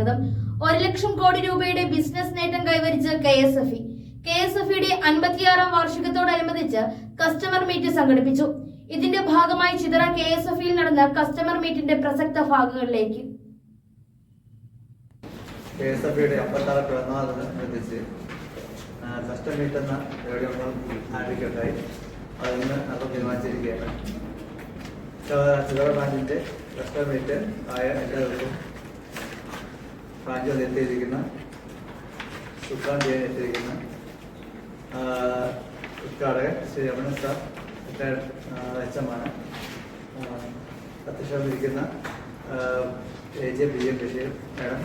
സ്വാഗതം. ഒരു ലക്ഷം കോടി രൂപയുടെ ബിസിനസ് നേട്ടം കൈവരിച്ച K S F E. K S F ഇയുടെ അൻപത്തിയാറാം വാർഷികത്തോടനുബന്ധിച്ച് കസ്റ്റമർ മീറ്റ് സംഘടിപ്പിച്ചു. ഇതിന്റെ ഭാഗമായി ചിതറ കെ എസ് എഫ് ഇയിൽ നടന്ന കസ്റ്റമർ മീറ്റിന്റെ പ്രസക്ത ഭാഗങ്ങളിലേക്ക്. കെ എസ് എഫ് ഐയുടെ അമ്പത്താറ് പിറന്നാളിനനുബന്ധിച്ച് കസ്റ്റം മീറ്റ് എന്ന പരിപാടി നമ്മൾ ആരംഭിക്കുകയുണ്ടായി അത് ഇന്ന് നമ്മൾ തീരുമാനിച്ചിരിക്കുകയാണ്. ചിതറ കസ്റ്റമർ മീറ്റ് ആയ എല്ലാവർക്കും ബ്രാഞ്ചിൽ എത്തിയിരിക്കുന്ന സുൽത്താൻ ജയൻ എത്തിയിരിക്കുന്ന ഉദ്ഘാടകൻ Shri Ramanan sir retired H M ആണ് പ്രത്യക്ഷമായിരിക്കുന്ന A J B M Basheer madam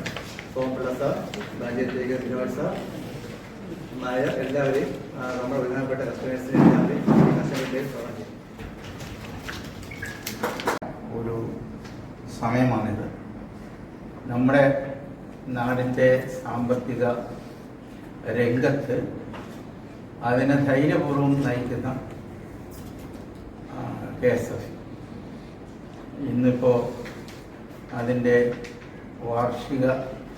Somapillai sir ബ്രാഞ്ചിലേക്ക് Vinod sir മായ എല്ലാവരെയും നമ്മുടെ ബഹുമാനപ്പെട്ട കസ്റ്റമേഴ്സിനെ എല്ലാവരെയും സ്വാഗതം ഒരു സമയമാണിത്. നമ്മുടെ നാടിന്റെ സാമ്പത്തിക രംഗത്ത് അതിനെ ധൈര്യപൂർവം നയിക്കുന്ന കെ എസ് എഫ് ഇന്നിപ്പോൾ അതിന്റെ വാർഷിക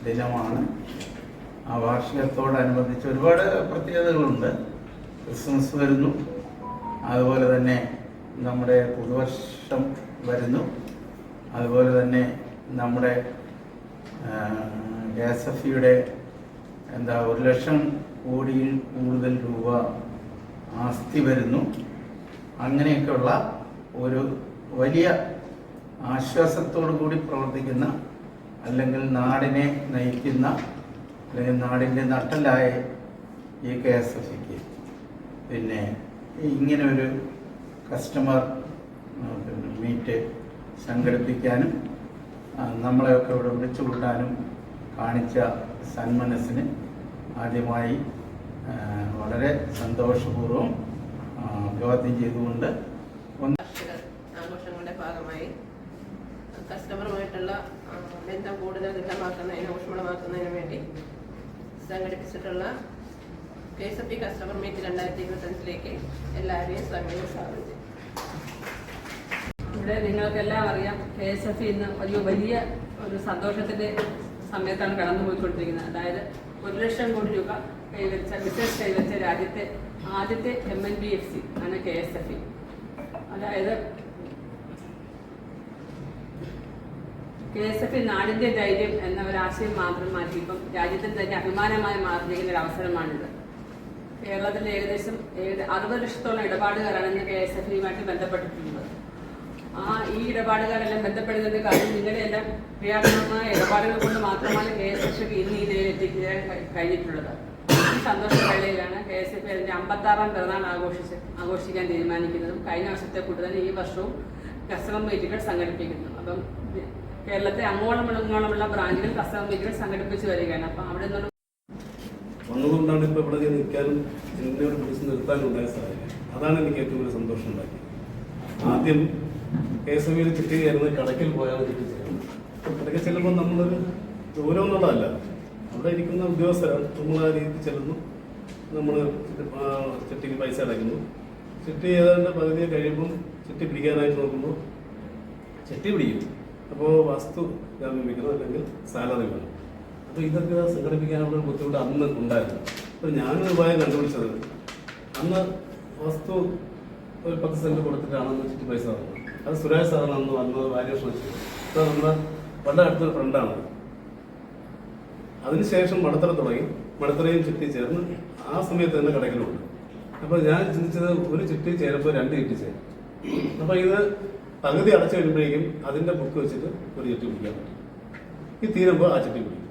ദിനമാണ്. ആ വാർഷികത്തോടനുബന്ധിച്ച് ഒരുപാട് പ്രത്യേകതകളുണ്ട്. ക്രിസ്മസ് വരുന്നു. അതുപോലെ തന്നെ നമ്മുടെ പുതുവർഷം വരുന്നു. അതുപോലെ തന്നെ നമ്മുടെ എസ് എഫ് ഇയുടെ എന്താ ഒരു ലക്ഷം കോടിയിൽ കൂടുതൽ രൂപ ആസ്തി വരുന്നു. അങ്ങനെയൊക്കെയുള്ള ഒരു വലിയ ആശ്വാസത്തോടു കൂടി പ്രവർത്തിക്കുന്ന അല്ലെങ്കിൽ നാടിനെ നയിക്കുന്ന അല്ലെങ്കിൽ നാടിന്റെ നട്ടലായ ഈ കെ എസ് എഫ് ഇക്ക് പിന്നെ ഇങ്ങനെ ഒരു കസ്റ്റമർ മീറ്റ് സംഘടിപ്പിക്കാനും നമ്മളെയൊക്കെ ഇവിടെ വിളിച്ചു കൂട്ടാനും കാണിച്ച സന്മനസ്സിന് ആദ്യമായി വളരെ സന്തോഷപൂർവം അഭിവാദ്യം ചെയ്തുകൊണ്ട് ആഘോഷങ്ങളുടെ ഭാഗമായി. കസ്റ്റമറുമായിട്ടുള്ള ബന്ധം കൂടുതൽ ദൃഢമാക്കുന്നതിന് ഊഷ്മളമാക്കുന്നതിന് വേണ്ടി സംഘടിപ്പിച്ചിട്ടുള്ള K S F P customer meet രണ്ടായിരത്തി ഇരുപത്തഞ്ചിലേക്ക് എല്ലാവരെയും സ്വാഗതം സ്വാഗതം. ചെയ്യും ഇവിടെ നിങ്ങൾക്കെല്ലാം അറിയാം കെ എസ് എഫ് ഇന്ന് ഒരു വലിയ ഒരു സന്തോഷത്തിന്റെ സമയത്താണ് കടന്നുപോയിക്കൊണ്ടിരിക്കുന്നത്. അതായത് ഒരു ലക്ഷം കോടി രൂപ കൈവരിച്ച ബിസിനസ് കൈവരിച്ച രാജ്യത്തെ ആദ്യത്തെ M N B F C ആണ് കെ എസ് എഫ് ഇ അതായത് കെ എസ് എഫ് ഇ നാടിന്റെ ധൈര്യം എന്ന ഒരു ആശയം മാത്രം മാറ്റി ഇപ്പം രാജ്യത്തിന് തന്നെ അഭിമാനമായി മാറിയിരിക്കുന്ന ഒരു അവസരമാണിത്. കേരളത്തിൽ ഏകദേശം ഏക- അറുപത് ലക്ഷത്തോളം ഇടപാടുകാരാണ് ഇന്ന് കെ എസ് എഫ് ഇയുമായിട്ട് ബന്ധപ്പെട്ടിട്ടുള്ളത്. ആ ഈ ഇടപാടുകാരെല്ലാം ബന്ധപ്പെടുന്നതിന്റെ കാര്യം നിങ്ങളുടെ എല്ലാം ക്രിയാത്മകമായ ഇടപാടുകൾ കൊണ്ട് മാത്രമാണ് കെ എസ് എഫ് ഇന്ന് ഈ കഴി- കഴിഞ്ഞിട്ടുള്ളത്. ഈ സന്തോഷവേളയിലാണ് കെ എസ് എഫ് അതിന്റെ അമ്പത്താറാം പിറന്നാൾ ആഘോഷിച്ച് ആഘോഷിക്കാൻ തീരുമാനിക്കുന്നതും കഴിഞ്ഞ വർഷത്തെ കൂട്ടുതൽ ഈ വർഷവും കസ്റ്റമർ മീറ്റുകൾ സംഘടിപ്പിക്കുന്നു. അപ്പം കേരളത്തെ അങ്ങോളം ഇങ്ങോളമുള്ള ബ്രാഞ്ചുകൾ കസ്റ്റമർ മീറ്റുകൾ സംഘടിപ്പിച്ചു വരികയാണ്. അപ്പം അവിടെ നിന്നുള്ള ഒന്നുകൊണ്ടാണ് ഇപ്പോൾ ഇവിടെ നിൽക്കാനും എന്നോട് പിടിച്ച് നിർത്താനും ഉണ്ടായ സാഹചര്യം. അതാണ് എനിക്ക് ഏറ്റവും വലിയ സന്തോഷം ഉണ്ടാക്കിയത്. ആദ്യം എസ് കിട്ടി കയറുന്നത് കടക്കിൽ പോയാണ് ചിട്ടി ചെയ്യുന്നത് കടയ്ക്കൽ ചെല്ലുമ്പോൾ നമ്മളൊരു ദൂരം എന്നുള്ളതല്ല. അവിടെ ഇരിക്കുന്ന ഉദ്യോഗസ്ഥരാണ്. നമ്മൾ ആ രീതിയിൽ ചെല്ലുന്നു. നമ്മൾ ചിട്ടിക്ക് പൈസ അടയ്ക്കുന്നു. ചിട്ടി ഏതാണ്ട് പകുതി കഴിയുമ്പം ചിട്ടി പിടിക്കാനായിട്ട് നോക്കുമ്പോൾ ചിട്ടി പിടിക്കും. അപ്പോൾ വസ്തു ജാമ്യം വയ്ക്കണം അല്ലെങ്കിൽ സാലറി വേണം. അപ്പോൾ ഇതൊക്കെ സംഘടിപ്പിക്കാനുള്ള ബുദ്ധിമുട്ട് അന്ന് ഉണ്ടായിരുന്നു. അപ്പോൾ ഞാനൊരു ഉപായം കണ്ടുപിടിച്ചത്. അന്ന് വസ്തു ഒരു പത്ത് സെന്റ് കൊടുത്തിട്ടാണ് വെച്ചിട്ട് പൈസ തന്നത് അത് സുരേഷ് സാറാണ് അന്ന് വന്നത് വാല്യൂഷൻ വെച്ചത് അത് നമ്മുടെ വളരെ അടുത്തൊരു ഫ്രണ്ടാണ് അതിനുശേഷം മടത്തറ തുടങ്ങി. മടത്തറയും ചുറ്റി ചേർന്ന് ആ സമയത്ത് തന്നെ കടക്കലുണ്ട് അപ്പോൾ ഞാൻ ചിന്തിച്ചത് ഒരു ചുറ്റി ചേരുമ്പോൾ രണ്ട് ചുറ്റി ചേരും. അപ്പോൾ ഇത് പകുതി അടച്ചു കഴിയുമ്പോഴേക്കും അതിന്റെ ബുക്ക് വെച്ചിട്ട് ഒരു ചുറ്റി പിടിക്കാൻ പറ്റും. ഈ തീരുമ്പോൾ ആ ചുറ്റി പിടിക്കും.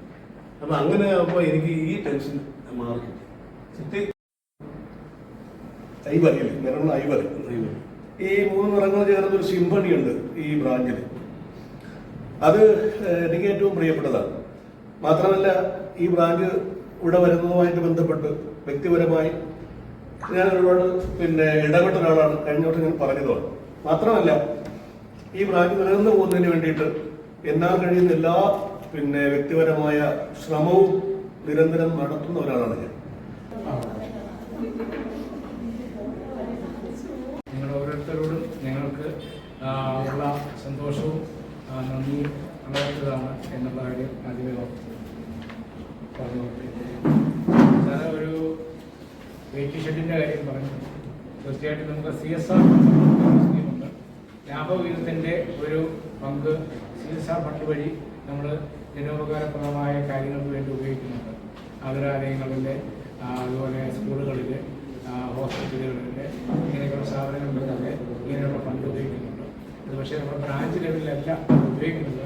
അപ്പോൾ അങ്ങനെ ആകുമ്പോൾ എനിക്ക് ഈ ടെൻഷൻ മാറി കിട്ടി. ഐവറി അല്ലേ നിറങ്ങൾ ഐവറി ഈ മൂന്ന് നിറങ്ങൾ ചേർന്ന ഒരു സിംഫണി ഉണ്ട് ഈ ബ്രാഞ്ചിൽ അത് എനിക്ക് ഏറ്റവും പ്രിയപ്പെട്ടതാണ്. മാത്രമല്ല ഈ ബ്രാഞ്ച് ഇവിടെ വരുന്നതുമായിട്ട് ബന്ധപ്പെട്ട് വ്യക്തിപരമായി ഞാൻ ഒരുപാട് പിന്നെ ഇടപെട്ട ഒരാളാണ്. കഴിഞ്ഞ വട്ടം ഞാൻ പറഞ്ഞതാണ് മാത്രമല്ല ഈ ബ്രാഞ്ച് നിലനിന്ന് പോകുന്നതിന് വേണ്ടിയിട്ട് എന്നാൽ കഴിയുന്ന എല്ലാ പിന്നെ വ്യക്തിപരമായ ശ്രമവും നിരന്തരം നടത്തുന്ന ഒരാളാണ് ഞാൻ. നിങ്ങൾ ഓരോരുത്തരോടും ഞങ്ങൾക്ക് ഉള്ള സന്തോഷവും നന്ദിയും അറിയാത്തതാണ് എന്നുള്ള കാര്യം ആദ്യമേ പറഞ്ഞു സാറ് ഒരു വെയിറ്റ് ഷെഡിന്റെ കാര്യം പറഞ്ഞു. തീർച്ചയായിട്ടും നമുക്ക് സി എസ് ആർ സ്കീമുണ്ട് ലാഭവിഹിതത്തിന്റെ ഒരു പങ്ക് സി എസ് ആർ ഫണ്ട് വഴി നമ്മൾ ജനോപകാരപ്രദമായ കാര്യങ്ങൾക്ക് വേണ്ടി ഉപയോഗിക്കുന്നുണ്ട്. ആതുരാലയങ്ങളിലെ അതുപോലെ സ്കൂളുകളിൽ ഹോസ്പിറ്റലുകളിൽ ഇങ്ങനെയൊക്കെയുള്ള സ്ഥാപനങ്ങളിലൊക്കെ ഇങ്ങനെയുള്ള ഫണ്ട് ഉപയോഗിക്കുന്നുണ്ട്. അത് പക്ഷേ നമ്മുടെ ബ്രാഞ്ച് ലെവലിലല്ല ഉപയോഗിക്കുന്നത്.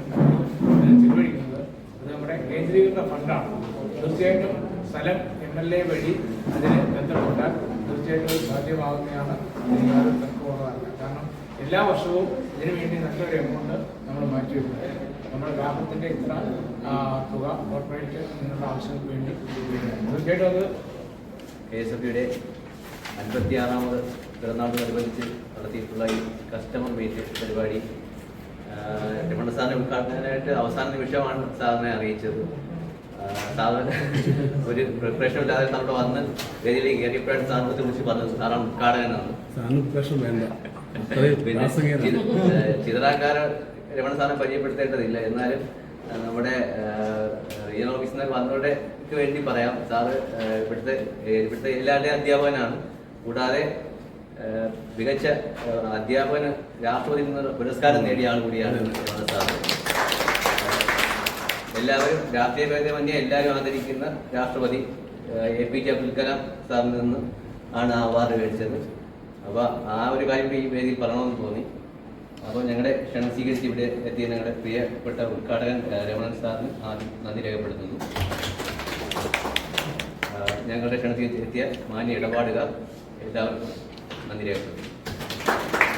ചെലവഴിക്കുന്നത് അത് നമ്മുടെ കേന്ദ്രീകൃത ഫണ്ടാണ്. തീർച്ചയായിട്ടും സ്ഥലം എം എൽ എ വഴി അതിന് ബന്ധപ്പെട്ടാൽ തീർച്ചയായിട്ടും സാധ്യമാകുന്നതാണ് തർക്കമുള്ളതല്ല കാരണം എല്ലാ വർഷവും ഇതിനു വേണ്ടി നല്ലൊരു എമൗണ്ട് നമ്മൾ മാറ്റിവെക്കുന്നത് നമ്മുടെ ഗ്രാമത്തിന്റെ ഇത്ര തുക കോർപ്പറേറ്റ് എന്നുള്ള ആവശ്യങ്ങൾക്ക് വേണ്ടി തീർച്ചയായിട്ടും അത് കെ എസ് എഫ് യുടെ അൻപത്തിയാറാമത് പിറന്നാളിനോടനുബന്ധിച്ച് നടത്തിയിട്ടുള്ള ഈ കസ്റ്റമർ മീറ്റ് പരിപാടി രമണ സാറിനെ ഉദ്ഘാടനത്തിനായിട്ട് അവസാന നിമിഷമാണ് സാറിനെ അറിയിച്ചത്. സാറ് സാറിന് ഒരു പ്രിപ്പറേഷൻ ഇല്ലാതെ നമ്മുടെ വന്ന് വേദിയിലേക്ക് കയറിയപ്പോഴാണ് സാറിനെ വിളിച്ച് പറഞ്ഞത്. സാറാണ് ഉദ്ഘാടകനാണ്. പിന്നെ ചിത- ഏഹ് ചിതറാക്കാര രമണ സാറിനെ പരിചയപ്പെടുത്തേണ്ടതില്ല. എന്നാലും നമ്മുടെ റീജിയണൽ ഓഫീസിൽ വന്നവരുടെ വേണ്ടി പറയാം. സാറ് ഇവിടുത്തെ ഇവിടുത്തെ എല്ലാവരുടെയും അധ്യാപകനാണ്. കൂടാതെ മികച്ച അധ്യാപകന് രാഷ്ട്രപതി പുരസ്കാരം നേടിയ ആൾ കൂടിയാണ് എല്ലാവരും രാഷ്ട്രീയ ഭേദമന്യേ എല്ലാവരും ആദരിക്കുന്ന രാഷ്ട്രപതി A P J Abdul Kalam സാറിൽ നിന്ന് ആണ് ആ അവാർഡ് മേടിച്ചത്. അപ്പോൾ ആ ഒരു കാര്യം ഈ വേദിയിൽ പറയണമെന്ന് തോന്നി. അപ്പോൾ ഞങ്ങളുടെ ക്ഷണം സ്വീകരിച്ച് ഇവിടെ എത്തിയ ഞങ്ങളുടെ പ്രിയപ്പെട്ട ഉദ്ഘാടകൻ രമണൻ സാറിന് ആദ്യം നന്ദി രേഖപ്പെടുത്തുന്നു. ഞങ്ങളുടെ ക്ഷണത്തിൽ എത്തിയ മാന്യ ഇടപാടുകാർ എല്ലാവർക്കും നന്ദി രേഖപ്പെടുത്തുന്നു.